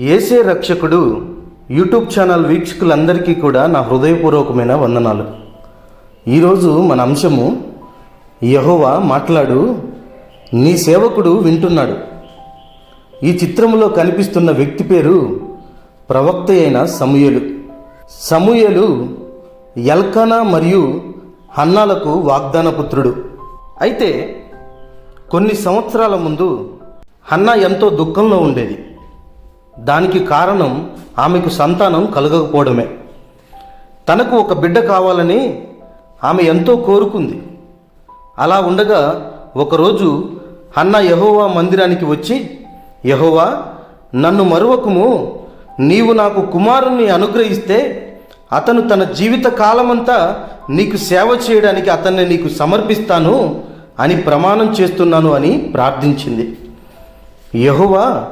ఏసే రక్షకుడు YouTube channel వీక్షకులందరికీ కూడా నా హృదయపూర్వకమైన వందనాలు. ఈరోజు మన అంశము యహోవా మాట్లాడు నీ సేవకుడు వింటున్నాడు. ఈ చిత్రంలో కనిపిస్తున్న వ్యక్తి పేరు ప్రవక్త అయిన సమూయలు. సమూయలు ఎల్కానా మరియు హన్నాలకు వాగ్దాన పుత్రుడు అయితే కొన్ని సంవత్సరాల ముందు హన్నా ఎంతో దుఃఖంలో ఉండేది. దానికి కారణం ఆమెకు సంతానం కలగకపోవడమే. తనకు ఒక బిడ్డ కావాలని ఆమె ఎంతో కోరుకుంది. అలా ఉండగా ఒకరోజు అన్న యహోవా మందిరానికి వచ్చి యహోవా నన్ను మరువకుము. నీవు నాకు కుమారుణ్ణి అనుగ్రహిస్తే అతను తన జీవిత కాలమంతా నీకు సేవ చేయడానికి అతన్ని నీకు సమర్పిస్తాను అని ప్రమాణం చేస్తున్నాను అని ప్రార్థించింది. యహోవా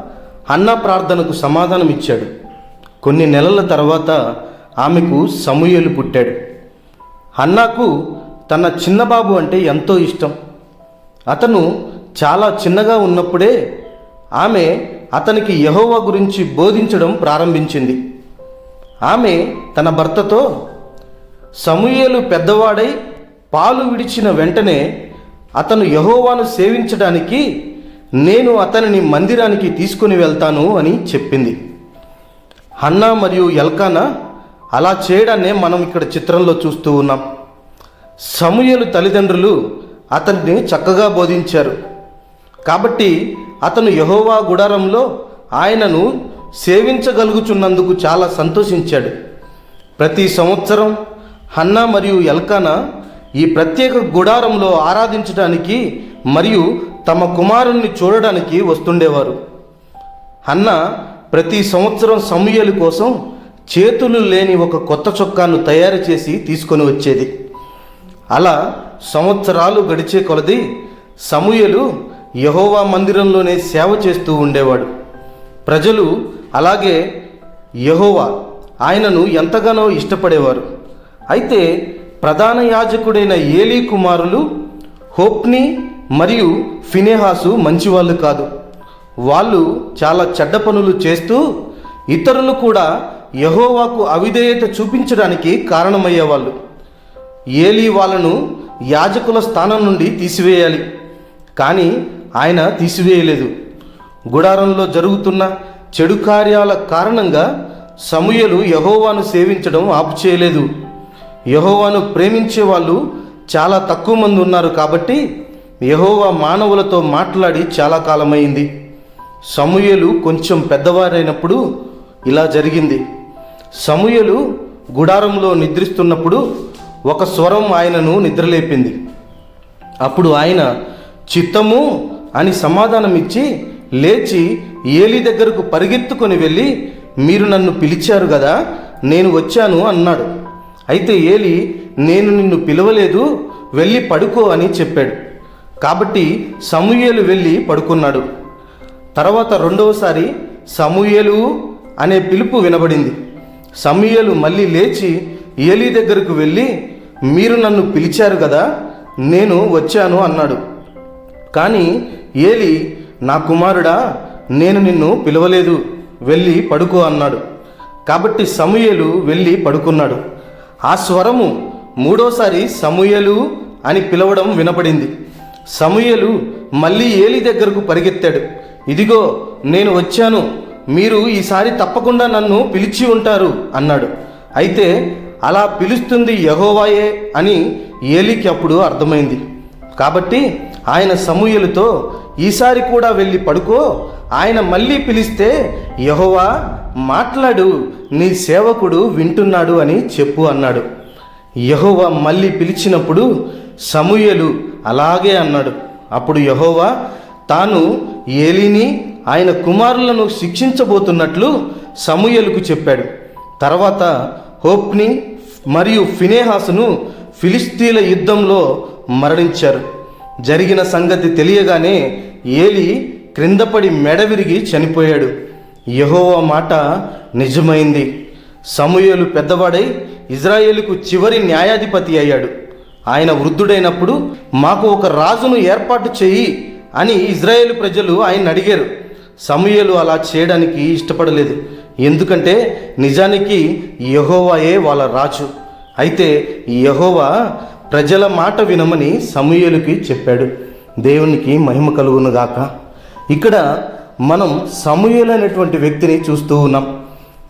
అన్న ప్రార్థనకు సమాధానం ఇచ్చాడు. కొన్ని నెలల తర్వాత ఆమెకు సమూయలు పుట్టాడు. అన్నాకు తన చిన్నబాబు అంటే ఎంతో ఇష్టం. అతను చాలా చిన్నగా ఉన్నప్పుడే ఆమె అతనికి యహోవా గురించి బోధించడం ప్రారంభించింది. ఆమె తన భర్తతో సమూయేలు పెద్దవాడై పాలు విడిచిన వెంటనే అతను యహోవాను సేవించడానికి నేను అతనిని మందిరానికి తీసుకుని వెళ్తాను అని చెప్పింది. హన్నా మరియు ఎల్కానా అలా చేయడాన్నే మనం ఇక్కడ చిత్రంలో చూస్తూ ఉన్నాం. సమూయలు తల్లిదండ్రులు అతన్ని చక్కగా బోధించారు. కాబట్టి అతను యహోవా గుడారంలో ఆయనను సేవించగలుగుచున్నందుకు చాలా సంతోషించాడు. ప్రతి సంవత్సరం హన్నా మరియు ఎల్కానా ఈ ప్రత్యేక గుడారంలో ఆరాధించడానికి మరియు తమ కుమారుణ్ణి చూడడానికి వస్తుండేవారు. అన్న ప్రతి సంవత్సరం సమూయలు కోసం చేతులు లేని ఒక కొత్త చొక్కాను తయారు చేసి తీసుకొని వచ్చేది. అలా సంవత్సరాలు గడిచే కొలది సమూయలు యహోవా మందిరంలోనే సేవ చేస్తూ ఉండేవాడు. ప్రజలు అలాగే యహోవా ఆయనను ఎంతగానో ఇష్టపడేవారు. అయితే ప్రధాన యాజకుడైన ఏలీ కుమారులు హోప్ని మరియు ఫినేహాసు మంచివాళ్ళు కాదు. వాళ్ళు చాలా చెడ్డ పనులు చేస్తూ ఇతరులు కూడా యహోవాకు అవిధేయత చూపించడానికి కారణమయ్యేవాళ్ళు. ఏలీ వాళ్ళను యాజకుల స్థానం నుండి తీసివేయాలి కానీ ఆయన తీసివేయలేదు. గుడారంలో జరుగుతున్న చెడు కార్యాల కారణంగా సమూయలు యహోవాను సేవించడం ఆపు చేయలేదు యహోవాను ప్రేమించే వాళ్ళు చాలా తక్కువ మంది ఉన్నారు కాబట్టి యహోవా మానవులతో మాట్లాడి చాలా కాలమైంది. సమూయలు కొంచెం పెద్దవారైనప్పుడు ఇలా జరిగింది. సమూయలు గుడారంలో నిద్రిస్తున్నప్పుడు ఒక స్వరం ఆయనను నిద్రలేపింది. అప్పుడు ఆయన చిత్తము అని సమాధానం ఇచ్చి లేచి ఏలి దగ్గరకు పరిగెత్తుకొని వెళ్ళి మీరు నన్ను పిలిచారు కదా నేను వచ్చాను అన్నాడు. అయితే ఏలి నేను నిన్ను పిలవలేదు వెళ్ళి పడుకో అని చెప్పాడు. కాబట్టి సమూయేలు వెళ్ళి పడుకున్నాడు. తర్వాత రెండవసారి సమూయేలు అనే పిలుపు వినబడింది. సమూయేలు మళ్ళీ లేచి ఏలీ దగ్గరకు వెళ్ళి మీరు నన్ను పిలిచారు కదా నేను వచ్చాను అన్నాడు. కానీ ఏలి నా కుమారుడా నేను నిన్ను పిలవలేదు వెళ్ళి పడుకో అన్నాడు. కాబట్టి సమూయేలు వెళ్ళి పడుకున్నాడు. ఆ స్వరము మూడోసారి సమూయేలు అని పిలవడం వినపడింది. సమూయలు మళ్ళీ ఏలి దగ్గరకు పరిగెత్తాడు. ఇదిగో నేను వచ్చాను. మీరు ఈసారి తప్పకుండా నన్ను పిలిచి ఉంటారు అన్నాడు. అయితే అలా పిలుస్తుంది యహోవాయే అని ఏలికి అప్పుడు అర్థమైంది. కాబట్టి ఆయన సమూయలతో ఈసారి కూడా వెళ్ళి పడుకో. ఆయన మళ్ళీ పిలిస్తే యహోవా మాట్లాడు. నీ సేవకుడు వింటున్నాడు అని చెప్పు అన్నాడు. యహోవా మళ్ళీ పిలిచినప్పుడు సమూయలు అలాగే అన్నాడు. అప్పుడు యహోవా తాను ఏలిని ఆయన కుమారులను శిక్షించబోతున్నట్లు సమూయలకు చెప్పాడు. తర్వాత హోప్ని మరియు ఫినేహాసును ఫిలిస్తీన్ల యుద్ధంలో మరణించారు. జరిగిన సంగతి తెలియగానే ఏలి క్రిందపడి మెడ విరిగి చనిపోయాడు. యహోవా మాట నిజమైంది. సమూయలు పెద్దవాడై ఇజ్రాయేలుకు చివరి న్యాయాధిపతి అయ్యాడు. ఆయన వృద్ధుడైనప్పుడు మాకు ఒక రాజును ఏర్పాటు చేయి అని ఇజ్రాయేల్ ప్రజలు ఆయన అడిగారు. సమూయేలు అలా చేయడానికి ఇష్టపడలేదు. ఎందుకంటే నిజానికి యహోవాయే వాళ్ళ రాజు. అయితే యహోవా ప్రజల మాట వినమని సమూయేలుకి చెప్పాడు. దేవునికి మహిమ కలుగునుగాక ఇక్కడ మనం సమూయేలు అనేటువంటి వ్యక్తిని చూస్తూ ఉన్నాం.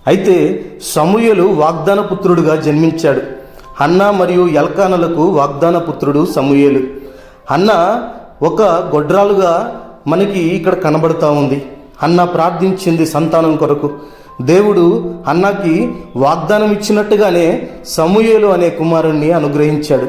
అయితే సమూయలు వాగ్దాన పుత్రుడుగా జన్మించాడు. హన్నా మరియు ఎల్కానలకు వాగ్దాన పుత్రుడు సమూయేలు. హన్న ఒక గొడ్రాలుగా మనకి ఇక్కడ కనబడుతూ ఉంది. అన్న ప్రార్థించింది సంతానం కొరకు. దేవుడు అన్నకి వాగ్దానం ఇచ్చినట్టుగానే సమూయేలు అనే కుమారుణ్ణి అనుగ్రహించాడు.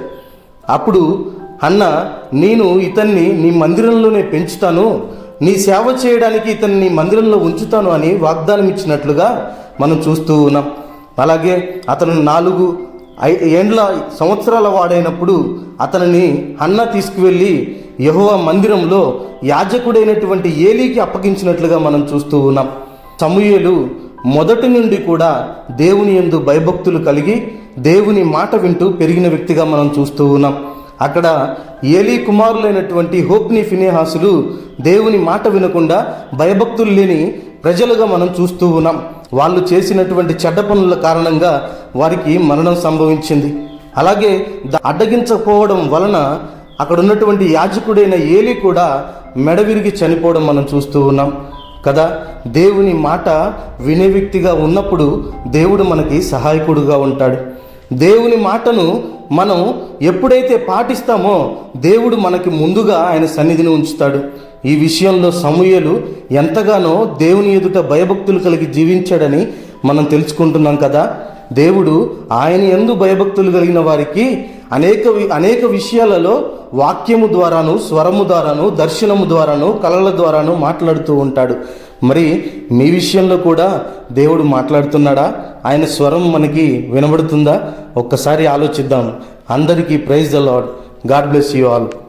అప్పుడు అన్న నేను ఇతన్ని నీ మందిరంలోనే పెంచుతాను. నీ సేవ చేయడానికి ఇతన్ని నీ మందిరంలో ఉంచుతాను అని వాగ్దానం ఇచ్చినట్లుగా మనం చూస్తూ ఉన్నాం. అలాగే అతను నాలుగు ఏండ్ల సంవత్సరాల వాడైనప్పుడు అతనిని అన్న తీసుకువెళ్ళి యెహోవా మందిరంలో యాజకుడైనటువంటి ఏలీకి అప్పగించినట్లుగా మనం చూస్తూ ఉన్నాం. సమూయేలు మొదటి నుండి కూడా దేవుని యందు భయభక్తులు కలిగి దేవుని మాట వింటూ పెరిగిన వ్యక్తిగా మనం చూస్తూ ఉన్నాం. అక్కడ ఏలీ కుమారులైనటువంటి హోప్ని ఫినేహాసులు దేవుని మాట వినకుండా భయభక్తులు లేని ప్రజలుగా మనం చూస్తూ ఉన్నాం. వాళ్ళు చేసినటువంటి చెడ్డ పనుల కారణంగా వారికి మరణం సంభవించింది. అలాగే అడ్డగించకపోవడం వలన అక్కడ ఉన్నటువంటి యాజకుడైన ఏలి కూడా మెడ విరిగి చనిపోవడం మనం చూస్తూ ఉన్నాం. కదా? దేవుని మాట వినే వ్యక్తిగా ఉన్నప్పుడు దేవుడు మనకి సహాయకుడుగా ఉంటాడు. దేవుని మాటను మనం ఎప్పుడైతే పాటిస్తామో దేవుడు మనకి ముందుగా ఆయన సన్నిధిని ఉంచుతాడు. ఈ విషయంలో సమూయలు ఎంతగానో దేవుని ఎదుట భయభక్తులు కలిగి జీవించాడని మనం తెలుసుకుంటున్నాం కదా. దేవుడు ఆయన ఎందు భయభక్తులు కలిగిన వారికి అనేక వి- అనేక విషయాలలో వాక్యము ద్వారాను స్వరము ద్వారాను దర్శనము ద్వారాను కళల ద్వారాను మాట్లాడుతూ ఉంటాడు. మరి మీ విషయంలో కూడా దేవుడు మాట్లాడుతున్నాడా? ఆయన స్వరం మనకి వినబడుతుందా? ఒక్కసారి ఆలోచిద్దాం. అందరికీ praise the lord god bless you all.